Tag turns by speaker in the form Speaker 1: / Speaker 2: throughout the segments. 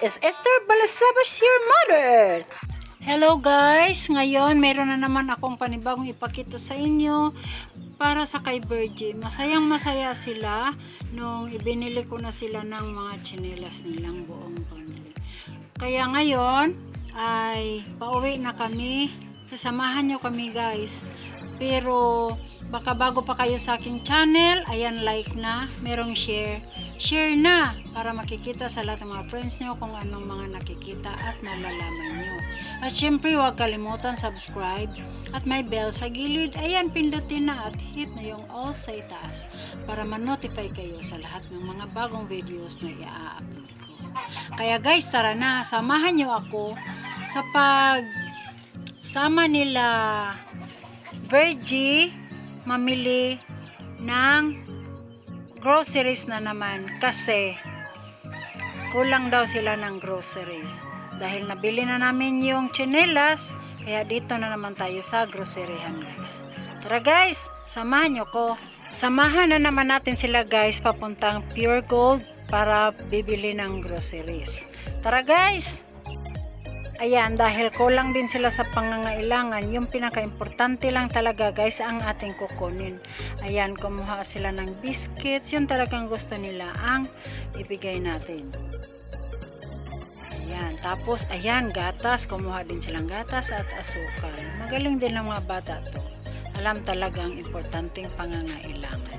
Speaker 1: Is Esther Balasabas, your mother. Hello guys! Ngayon, meron na naman akong panibagong ipakita sa inyo para sa kay Virgie. Masayang masaya sila nung ibinili ko na sila ng mga tsinelas nilang buong family. Kaya ngayon, ay pauwi na kami. Sasamahan nyo kami guys. Pero baka bago pa kayo sa aking channel, ayan like na, merong share. Share na para makikita sa lahat ng mga friends nyo kung anong mga nakikita at nalalaman nyo. At syempre huwag kalimutan subscribe at may bell sa gilid. Ayan, pindutin na at hit na yung all sa itaas para ma-notify kayo sa lahat ng mga bagong videos na i-upload ko. Kaya guys, tara na, samahan nyo ako sa pag sama nila Virgie mamili ng groceries na naman kasi kulang daw sila ng groceries. Dahil nabili na namin yung chinelas, kaya dito na naman tayo sa groceryhan guys. Tara guys, samahan nyo ko. Samahan na naman natin sila guys papuntang Pure Gold para bibili ng groceries. Tara guys! Ayan, dahil kulang din sila sa pangangailangan, yung pinaka-importante lang talaga guys ang ating kukunin. Ayan, kumuha sila ng biscuits, yun talagang gusto nila ang ibigay natin. Ayan, tapos ayan, gatas, kumuha din silang gatas at asukal. Magaling din ng mga bata to. Alam talagang importanteng pangangailangan.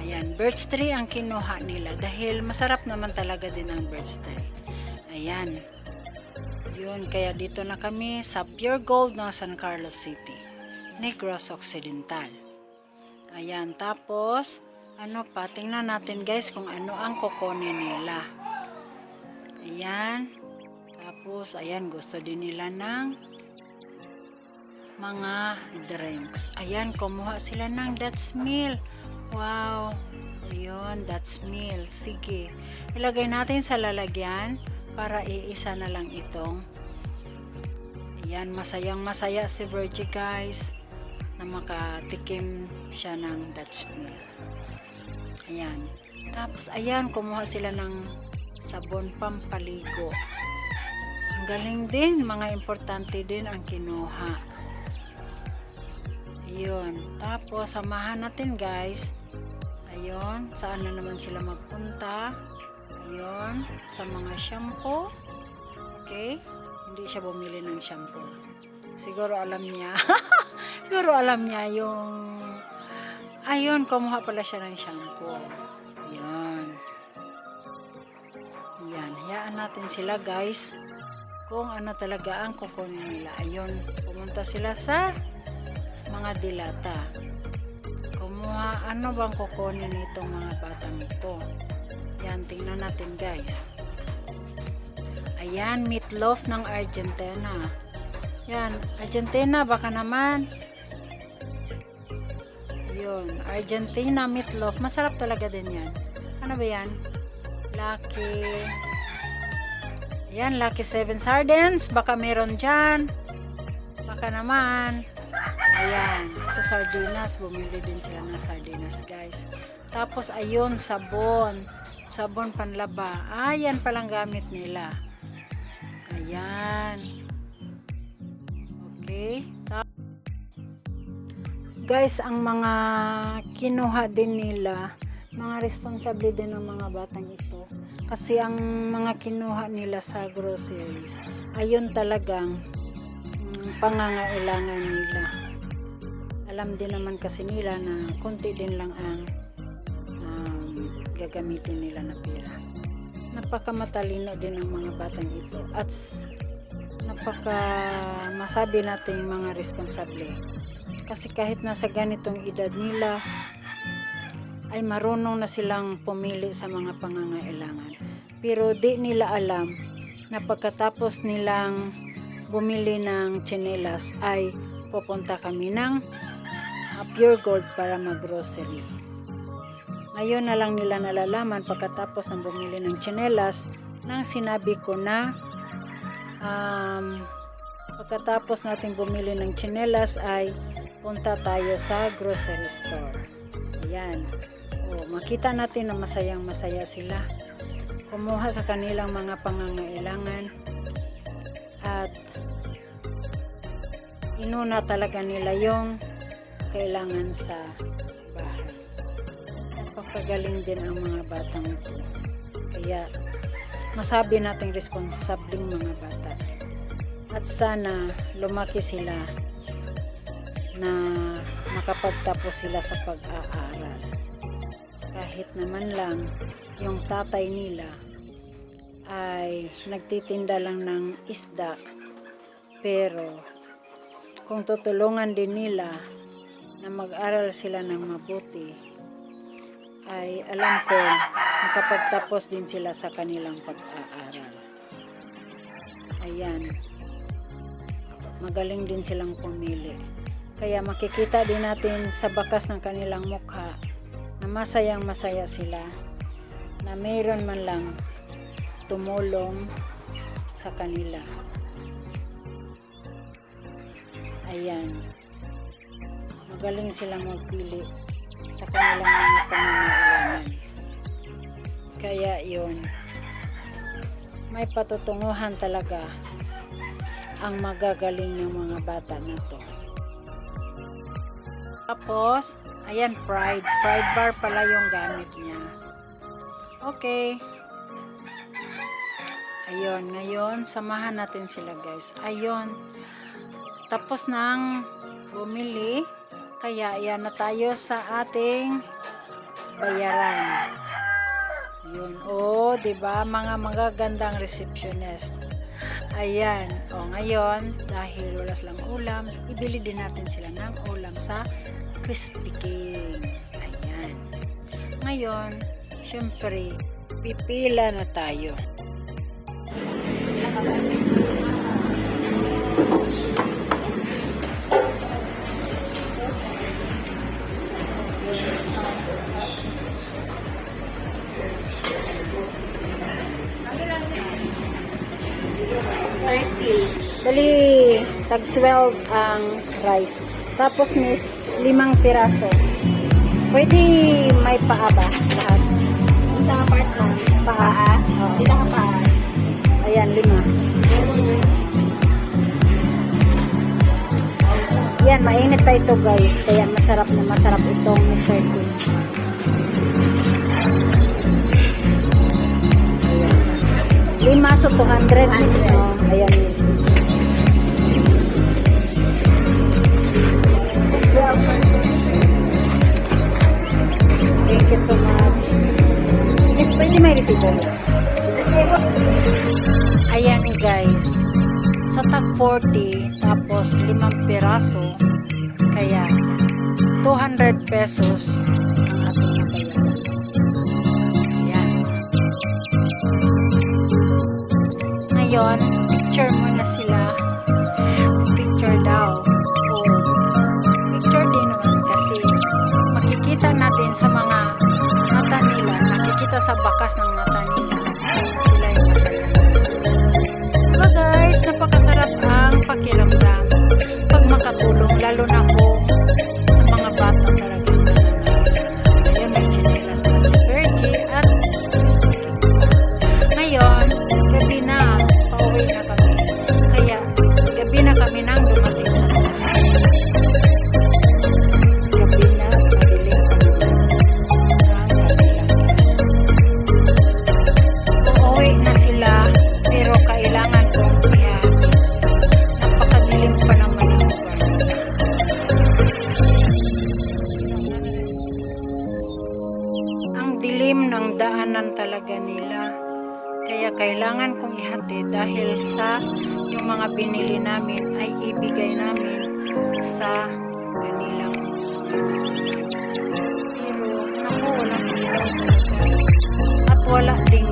Speaker 1: Ayan, birds tree ang kinuha nila dahil masarap naman talaga din ang birds tree. Ayan, yun, kaya dito na kami sa Pure Gold ng San Carlos City, Negros Occidental. Ayan, tapos, ano pa, tingnan natin guys kung ano ang kukunin nila. Ayan, tapos, ayan, gusto din nila ng mga drinks. Ayan, kumuha sila ng That's Meal. Wow, ayun, That's Meal. Sige, ilagay natin sa lalagyan para iisa na lang itong yan masayang masaya si Virgie guys na makatikim siya ng Dutch meal. Ayan. Tapos ayan kumuha sila ng sabon pampaligo. Ang galing din mga importante din ang kinuha. Yun tapos samahan natin guys. Ayun saan na naman sila magpunta Ayun, sa mga shampoo. Okay? Hindi siya bumili ng shampoo. Siguro alam niya. Siguro alam niya yung... Ayun, kumuha pala siya ng shampoo. Ayun. Yan, hayaan natin sila guys. Kung ano talaga ang kukunin nila. Ayun, pumunta sila sa mga dilata. Kumuha, ano bang kukunin nitong mga batang ito? Yan, tingnan natin guys. Ayan, meatloaf ng Argentina. Yan, Argentina, baka naman. Yun, Argentina meatloaf. Masarap talaga din yan. Ano ba yan? Lucky. Yan, Lucky 7 Sardines. Baka meron dyan. Baka naman. Ayan. So, sardinas. Bumili din sila ng sardinas, guys. Tapos, ayun, sabon. Sabon panlaba. Ayan palang gamit nila. Ayan. Okay. Guys, ang mga kinuha din nila, mga responsable din ng mga batang ito. Kasi ang mga kinuha nila sa groceries, ayun talagang mm, pangangailangan nila. Alam din naman kasi nila na konti din lang ang um, gagamitin nila na pera. Napakamatalino din ang mga batang ito at napaka masabi natin mga responsable. Kasi kahit nasa ganitong edad nila ay marunong na silang pumili sa mga pangangailangan. Pero di nila alam na pagkatapos nilang bumili ng tsinelas ay pupunta kami ng ah, Pure Gold para mag-grocery. Ngayon na lang nila nalalaman pagkatapos ng bumili ng tsinelas nang sinabi ko na um, pagkatapos natin bumili ng tsinelas ay punta tayo sa grocery store. Ayan. O, makita natin na masayang masaya sila. kumuha sa kanilang mga pangangailangan at inuna talaga nila yung kailangan sa. Napakagaling din ang mga batang ito. Kaya masabi nating responsableng mga bata. At sana lumaki sila na makapagtapos sila sa pag-aaral. Kahit naman lang yung tatay nila ay nagtitinda lang ng isda pero kung tutulungan din nila na mag-aral sila ng mabuti ay alam ko makapagtapos din sila sa kanilang pag-aaral. Ayan. Magaling din silang pumili. Kaya makikita din natin sa bakas ng kanilang mukha na masayang masaya sila na mayroon man lang tumulong sa kanila. Ayan. Magaling silang magpili sa kanilang mga pangangailangan. Kaya yun, may patutunguhan talaga ang magagaling ng mga bata na to. Tapos, ayan, pride. Pride bar pala yung gamit niya. Okay. Ayun, ngayon, samahan natin sila guys. Ayun, tapos nang bumili, kaya yan na tayo sa ating bayaran. Yun, oh, 'di ba Mga magagandang receptionist. Ayan, o ngayon, dahil wala silang ulam, ibili din natin sila ng ulam sa Krispy King. Ayan. Ngayon, syempre, pipila na tayo. Dali, tag 12 ang rice. Tapos miss, limang piraso. Pwede may paa ba? Lahat.
Speaker 2: Sa part ko.
Speaker 1: Paa? Oo.
Speaker 2: Hindi ka pa.
Speaker 1: Ayan, lima. Yan, mainit pa ito guys. Kaya masarap na masarap itong Mr. King. Lima so 200 miss, no? Piraso, kaya 200 pesos ang ating nabayaran. Ayan. Ngayon, picture mo na sila. Kailangan kong ihatid dahil sa yung mga binili namin ay ibigay namin sa kanilang. Pero naku, walang ilaw talaga. At wala ding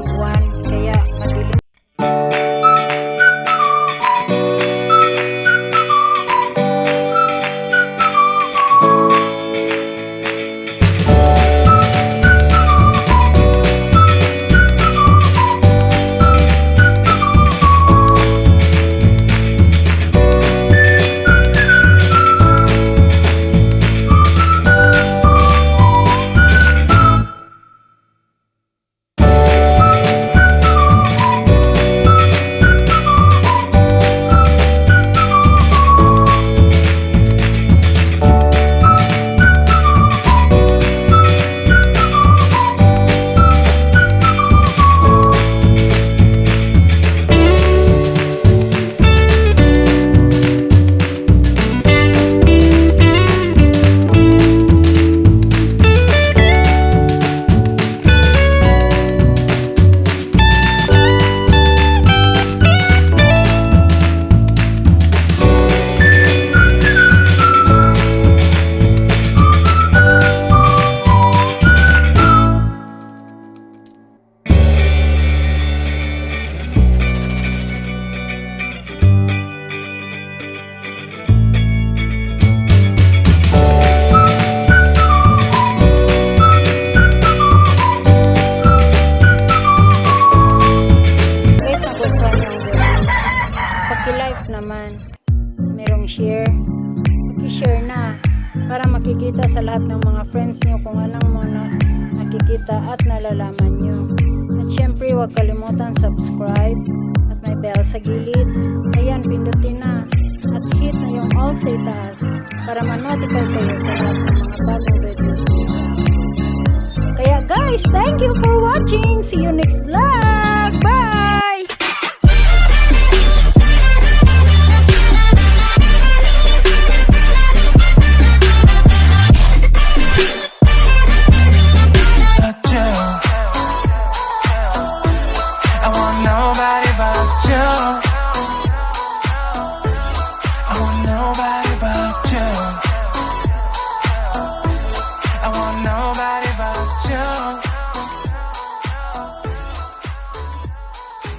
Speaker 1: huwag kalimutan subscribe at may bell sa gilid. Ayan, pindutin na. At hit na yung all sa itaas para ma-notify kayo sa lahat ng mga bagong videos nila. Kaya guys, thank you for watching. See you next vlog.